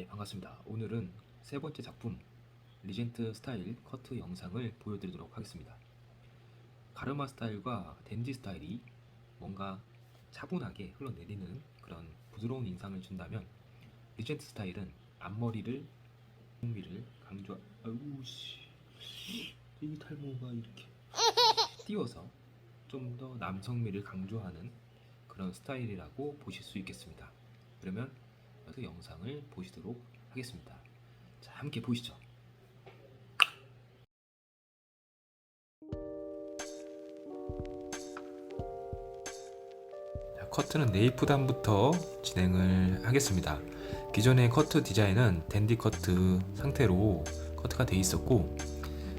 네, 반갑습니다. 오늘은 세 번째 작품 리젠트 스타일 커트 영상을 보여드리도록 하겠습니다. 가르마 스타일과 댄디 스타일이 뭔가 차분하게 흘러내리는 그런 부드러운 인상을 준다면 리젠트 스타일은 앞머리를 미를 강조 아우 씨. 이 탈모가 이렇게 띄워서 좀 더 남성미를 강조하는 그런 스타일이라고 보실 수 있겠습니다. 그러면 그래서 영상을 보시도록 하겠습니다. 자, 함께 보시죠. 자, 커트는 네이프단부터 진행을 하겠습니다. 기존의 커트 디자인은 댄디 커트 상태로 커트가 돼 있었고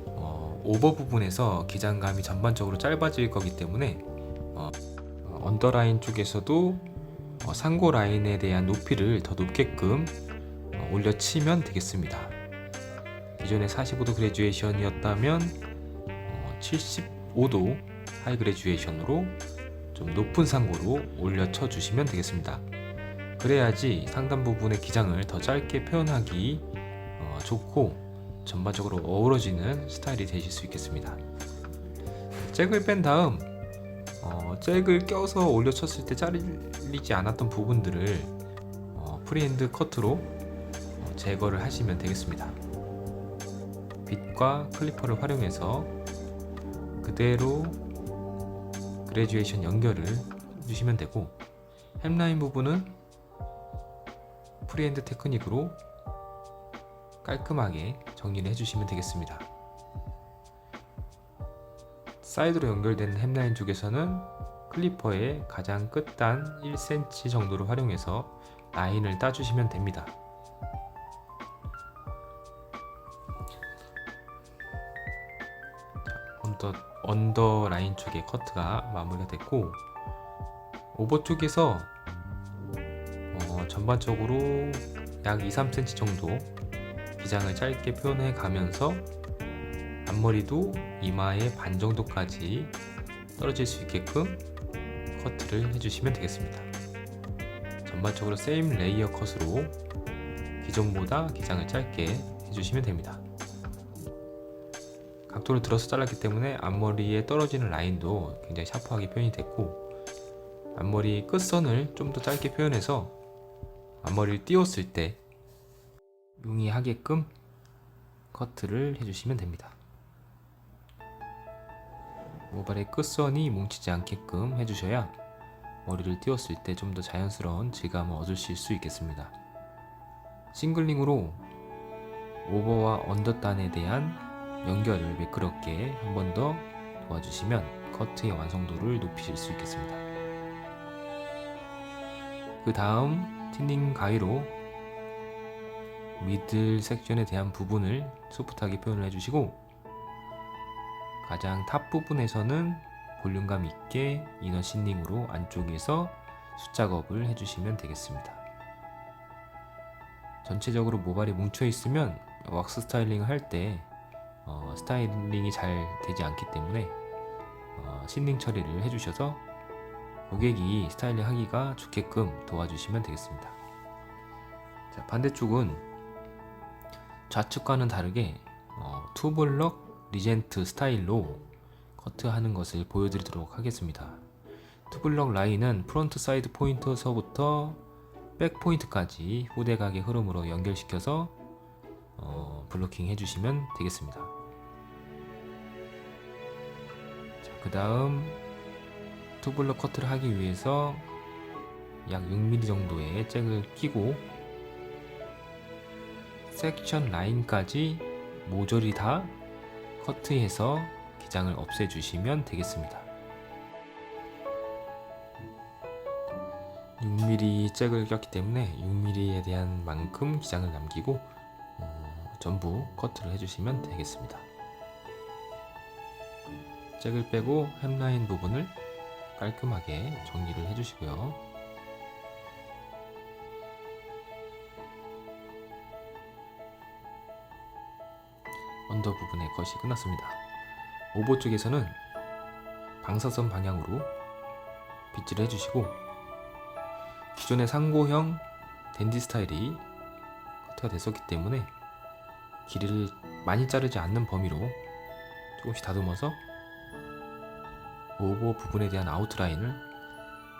어, 오버 부분에서 기장감이 전반적으로 짧아질 거기 때문에 어, 어, 언더라인 쪽에서도 어, 상고 라인에 대한 높이를 더 높게끔 어, 올려치면 되겠습니다. 기존에 45도 그레듀에이션이었다면 어, 75도 하이 그레듀에이션으로 좀 높은 상고로 올려쳐 주시면 되겠습니다. 그래야지 상단 부분의 기장을 더 짧게 표현하기 어, 좋고 전반적으로 어우러지는 스타일이 되실 수 있겠습니다. 잭을 뺀 다음 어, 잭을 껴서 올려 쳤을 때 잘리지 않았던 부분들을 어, 프리핸드 커트로 어, 제거를 하시면 되겠습니다. 빗과 클리퍼를 활용해서 그대로 그레듀에이션 연결을 해주시면 되고 햄라인 부분은 프리핸드 테크닉으로 깔끔하게 정리를 해주시면 되겠습니다. 사이드로 연결된 햄라인 쪽에서는 클리퍼의 가장 끝단 1cm 정도를 활용해서 라인을 따주시면 됩니다. 언더, 언더 라인 쪽의 커트가 마무리가 됐고 오버 쪽에서 어, 전반적으로 약 2, 3cm 정도 기장을 짧게 표현해 가면서 앞머리도 이마의 반 정도까지 떨어질 수 있게끔 커트를 해주시면 되겠습니다. 전반적으로 세임 레이어 컷으로 기존보다 기장을 짧게 해주시면 됩니다. 각도를 들어서 잘랐기 때문에 앞머리에 떨어지는 라인도 굉장히 샤프하게 표현이 됐고 앞머리 끝선을 좀 더 짧게 표현해서 앞머리를 띄웠을 때 용이하게끔 커트를 해주시면 됩니다. 모발의 끝선이 뭉치지 않게끔 해주셔야 머리를 띄웠을 때 좀 더 자연스러운 질감을 얻으실 수 있겠습니다. 싱글링으로 오버와 언더단에 대한 연결을 매끄럽게 한 번 더 도와주시면 커트의 완성도를 높이실 수 있겠습니다. 그 다음 티닝 가위로 미들 섹션에 대한 부분을 소프트하게 표현을 해주시고 가장 탑 부분에서는 볼륨감 있게 이너 신닝으로 안쪽에서 숫작업을 해주시면 되겠습니다. 전체적으로 모발이 뭉쳐 있으면 왁스 스타일링을 할때 어, 스타일링이 잘 되지 않기 때문에 어, 신닝 처리를 해주셔서 고객이 스타일링 하기가 좋게끔 도와주시면 되겠습니다. 자, 반대쪽은 좌측과는 다르게 어, 투블럭 리젠트 스타일로 커트하는 것을 보여드리도록 하겠습니다. 투블럭 라인은 프론트 사이드 포인트서부터 백 포인트까지 후대각의 흐름으로 연결시켜서 어, 블로킹 해주시면 되겠습니다. 그 다음 투블럭 커트를 하기 위해서 약 6mm 정도의 잭을 끼고 섹션 라인까지 모조리 다 커트해서 기장을 없애주시면 되겠습니다. 6mm 잭을 꼈기 때문에 6mm에 대한 만큼 기장을 남기고 어, 전부 커트를 해주시면 되겠습니다. 잭을 빼고 햄라인 부분을 깔끔하게 정리를 해주시고요. 언더 부분의 컷이 끝났습니다. 오버 쪽에서는 방사선 방향으로 빗질을 해주시고 기존의 상고형 댄디 스타일이 커트가 됐었기 때문에 길이를 많이 자르지 않는 범위로 조금씩 다듬어서 오버 부분에 대한 아웃라인을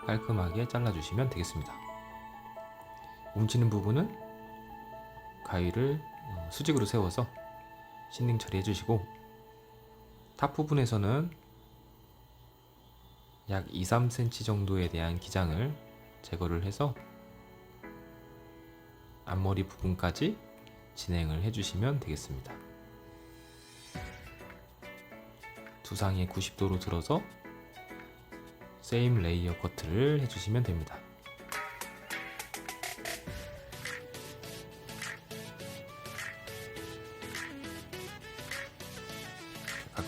깔끔하게 잘라주시면 되겠습니다. 움치는 부분은 가위를 어, 수직으로 세워서 신닝 처리해 주시고 탑 부분에서는 약 2, 3cm 정도에 대한 기장을 제거를 해서 앞머리 부분까지 진행을 해주시면 되겠습니다. 두상에 90도로 들어서 세임 레이어 커트를 해주시면 됩니다.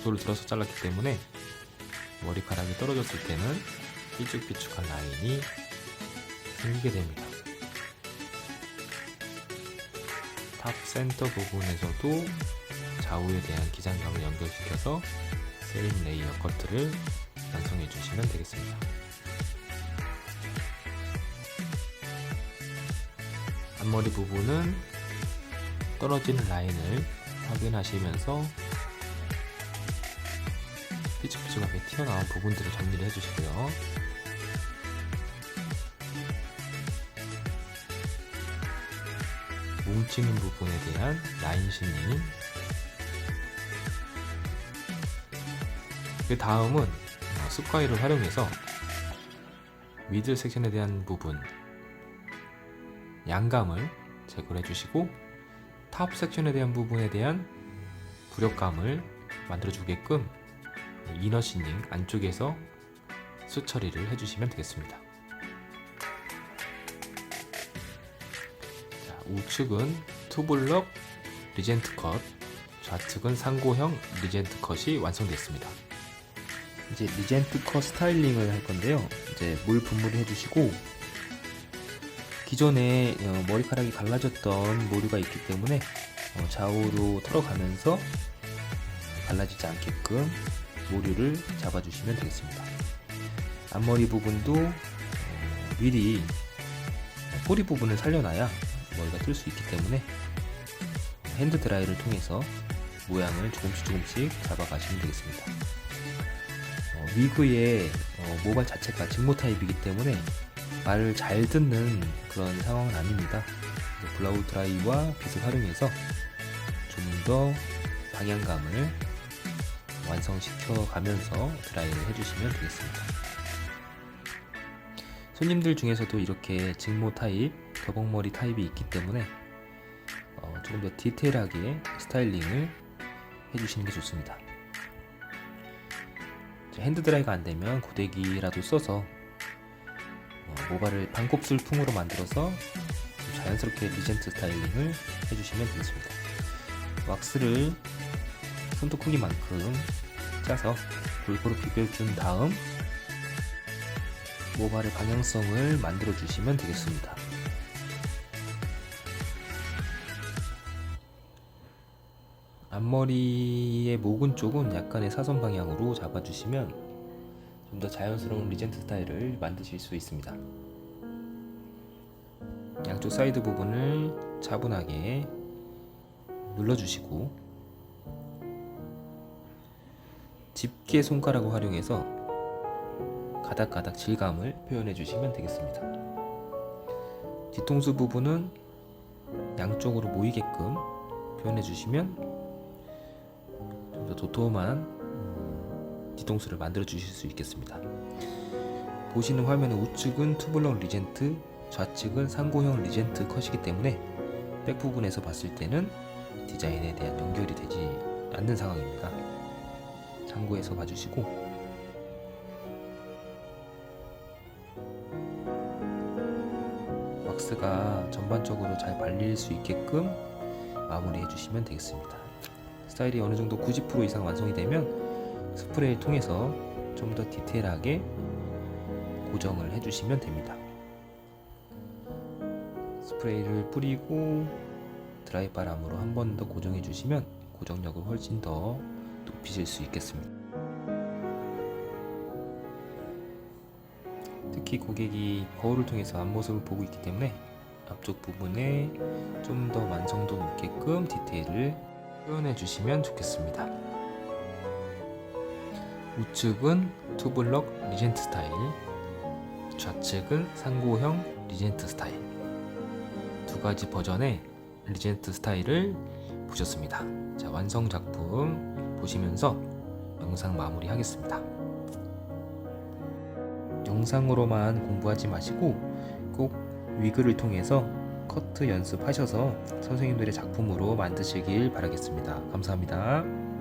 각도를 들어서 잘랐기 때문에 머리카락이 떨어졌을 때는 삐죽삐죽한 라인이 생기게 됩니다. 탑 센터 부분에서도 좌우에 대한 기장감을 연결시켜서 세임 레이어 커트를 완성해 주시면 되겠습니다. 앞머리 부분은 떨어지는 라인을 확인하시면서 삐죽삐죽하게 튀어나온 부분들을 정리를 해주시고요. 뭉치는 부분에 대한 라인 싱링 그 다음은 어, 습가위를 활용해서 미들 섹션에 대한 부분 양감을 제거해 주시고 탑 섹션에 대한 부분에 대한 부력감을 만들어 주게끔 이너 싱링 안쪽에서 수 처리를 해주시면 되겠습니다. 자, 우측은 투블럭 리젠트 컷, 좌측은 상고형 리젠트 컷이 완성됐습니다. 이제 리젠트 컷 스타일링을 할 건데요. 이제 물 분무를 해주시고 기존에 어, 머리카락이 갈라졌던 모류가 있기 때문에 어, 좌우로 털어가면서 갈라지지 않게끔 모류를 잡아주시면 되겠습니다. 앞머리 부분도 어, 미리 꼬리 부분을 살려놔야 머리가 뜰 수 있기 때문에 핸드 드라이를 통해서 모양을 조금씩 조금씩 잡아가시면 되겠습니다. 어, 위그의 어, 모발 자체가 직모 타입이기 때문에 말을 잘 듣는 그런 상황은 아닙니다. 블라우 드라이와 빗을 활용해서 좀 더 방향감을 완성시켜 가면서 드라이를 해주시면 되겠습니다. 손님들 중에서도 이렇게 직모 타입, 더벅머리 타입이 있기 때문에 어, 조금 더 디테일하게 스타일링을 해주시는 게 좋습니다. 핸드 드라이가 안 되면 고데기라도 써서 어, 모발을 반곱슬 풍으로 만들어서 좀 자연스럽게 리젠트 스타일링을 해주시면 되겠습니다. 왁스를 손톱 크기만큼 짜서 골고루 비벼준 다음 모발의 방향성을 만들어 주시면 되겠습니다. 앞머리의 목은 쪽은 약간의 사선 방향으로 잡아주시면 좀 더 자연스러운 리젠트 스타일을 만드실 수 있습니다. 양쪽 사이드 부분을 차분하게 눌러주시고 집게 손가락을 활용해서 가닥가닥 질감을 표현해 주시면 되겠습니다. 뒤통수 부분은 양쪽으로 모이게끔 표현해 주시면 좀 더 도톰한 음, 뒤통수를 만들어 주실 수 있겠습니다. 보시는 화면의 우측은 투블럭 리젠트, 좌측은 상고형 리젠트 컷이기 때문에 백 부분에서 봤을 때는 디자인에 대한 연결이 되지 않는 상황입니다. 참고해서 봐주시고 왁스가 전반적으로 잘 발릴 수 있게끔 마무리해 주시면 되겠습니다. 스타일이 어느 정도 90% 이상 완성이 되면 스프레이를 통해서 좀 더 디테일하게 고정을 해주시면 됩니다. 스프레이를 뿌리고 드라이 바람으로 한 번 더 고정해 주시면 고정력을 훨씬 더 높이실 수 있겠습니다. 특히 고객이 거울을 통해서 앞모습을 보고 있기 때문에 앞쪽 부분에 좀 더 완성도 있게끔 디테일을 표현해 주시면 좋겠습니다. 우측은 투블럭 리젠트 스타일, 좌측은 상고형 리젠트 스타일. 두 가지 버전의 리젠트 스타일을 보셨습니다. 자, 완성 작품 보시면서 영상 마무리하겠습니다. 영상으로만 공부하지 마시고 꼭 위글을 통해서 커트 연습하셔서 선생님들의 작품으로 만드시길 바라겠습니다. 감사합니다.